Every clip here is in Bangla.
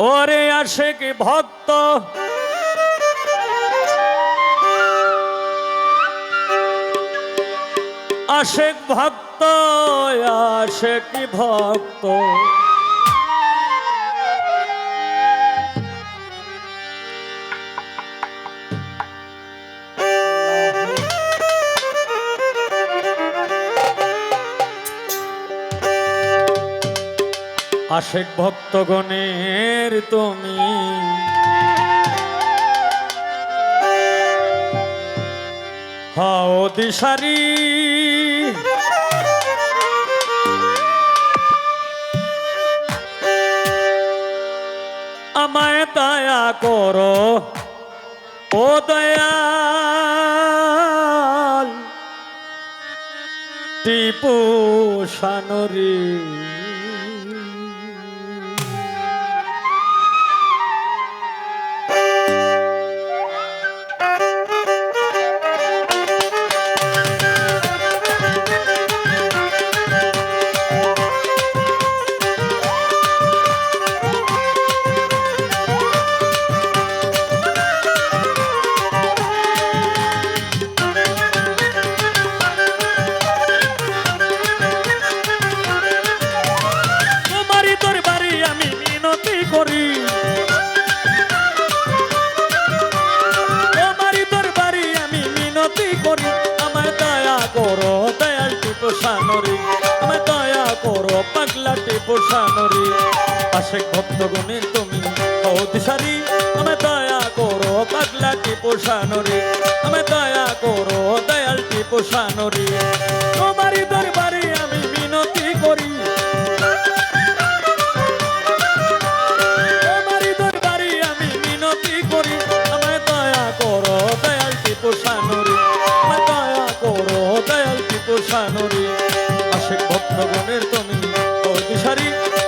ওরে আসে কি ভক্ত। আশেক ভক্ত আশেক ভক্ত। আশেক ভক্তগণের তুমি। হাও দিশারি। আমায় দয়া করো ও দয়াল। টিপু সানরী। করি, আমায় দয়া করো, দয়াল টিপু সানরি। আমায় দয়া করো, পাগলা টিপু সানরি। আশেক ভক্তগণের তুমি দিশারি আমায় দয়া করো, পাগলা টিপু সানরি। আমায় দয়া করো, দয়াল টিপু সানরি। তোমারই দরবারে আমি মিনতি করি। তোমারই দরবারে আমি মিনতি করি। আমায় দয়া করো, দয়াল টিপু সানুরি। সানুরি আশেক ভক্তগণের তুমি দিশারি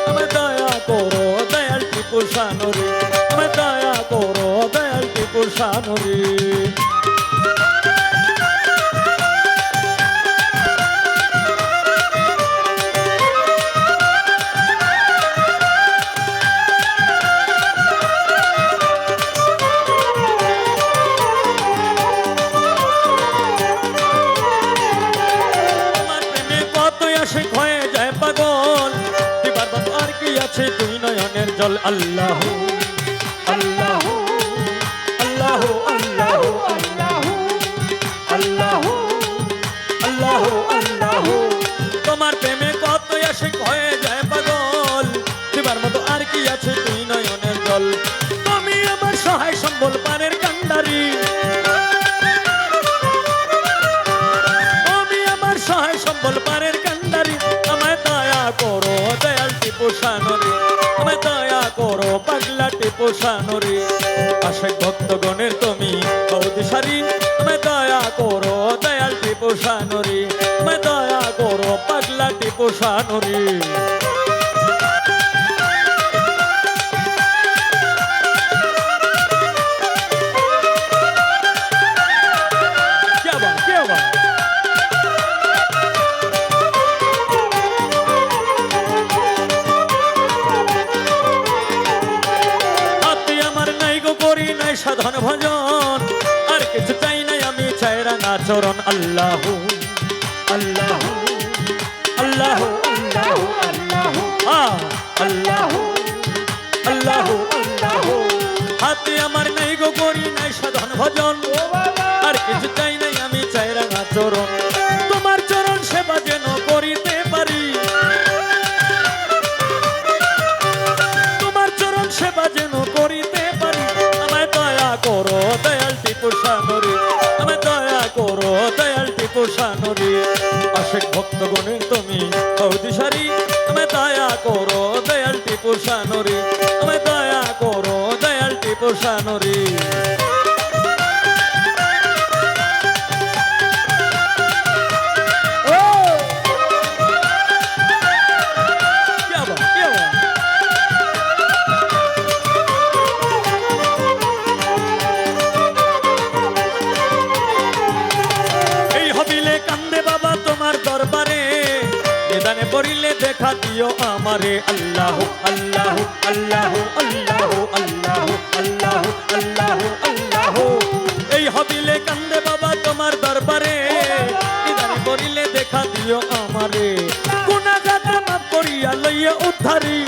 আমায় দয়া করো, দয়াল টিপু সানুরি আমার দয়া করো, দয়াল টিপু সানুরি। গেছে দুই নয়নের জল, আল্লাহ আল্লাহ আল্লাহ আল্লাহ আল্লাহ আল্লাহ আল্লাহ তোমার প্রেমে কত আসে হয়ে যায় পাগল। এবার মতো আর কি আছে দুই নয়নের জল? তুমি আমার সহায় সম্বল পানের সানরি আশেক ভক্তগণের তুমি বৌদিশারি আমায় দয়া করো দয়াল টিপু সানরে আমায় দয়া করো পাগলা টিপু সানরি আচরণ আল্লাহ আল্লাহ আল্লাহ আল্লাহ আল্লাহ আল্লাহ আল্লাহ হাতে আমার নাই গো করি নাই সাধন ভজন। আর কিছু চাই আশেক ভক্ত গুণে তুমি সারি। আমি দয়া করো দয়াল টিপু সানরি আমি দয়া করো দয়াল টিপু সানরি আমারে আল্লাহ আল্লাহ আল্লাহ আল্লাহ আল্লাহ আল্লাহ আল্লাহ আল্লাহ। এই হবিলে কান্দে বাবা তোমার দরবারে করিলে দেখা দিও আমারে। কোনা গাতা মাফ করিয়া লইয়া উদ্ধারি।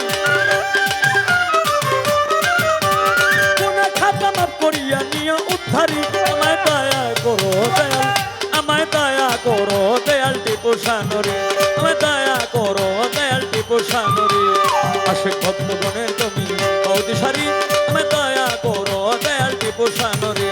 ভক্তগণের তুমি আমায় দয়া করো দয়াল টিপু সানরে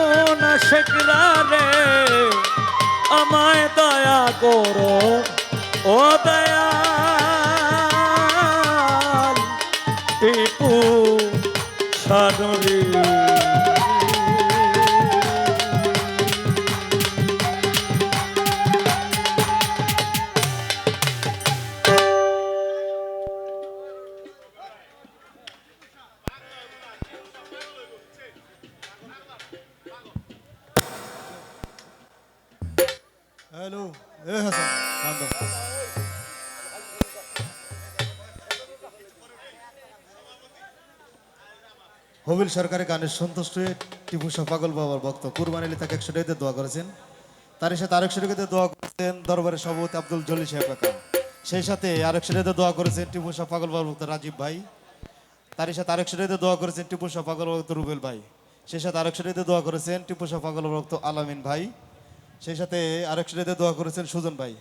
শেখরা রে। আমায় দয়া করো ও দয়া টিপু সানুরি হ্যালো, এ হাসান দাও। হবিল সরকারের গানের সন্তুষ্ট হয়ে টিপু শাহ পাগল বাবার ভক্ত। কুরবান আলী তাকে একশো টাকাতে দোয়া করেছেন। তার সাথে আরেকশো টাকাতে দোয়া করেছেন দরবারের সভাপতি আব্দুল জলিল সাহেব কাকা সেই সাথে আরেকশো টাকাতে দোয়া করেছেন টিপু শাহ পাগল বাবার ভক্ত রাজীব ভাই। তার সাথে আরেকশো টাকাতে দোয়া করেছেন টিপু শাহ পাগল ভক্ত রুবেল ভাই। সেই সাথে আরেকশো টাকাতে দোয়া করেছেন টিপু শাহ পাগল ভক্ত আলামিন ভাই। সেই সাথে আরেক সেটাতে দোয়া করেছেন সুজন ভাই।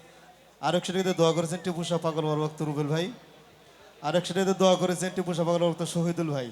আরেক সেটাতে দোয়া করেছেন টিপু শাহ পাগল বাবার ভক্ত রুবেল ভাই। আরেক সেটাতে দোয়া করেছেন টিপু শাহ পাগল শহীদুল ভাই।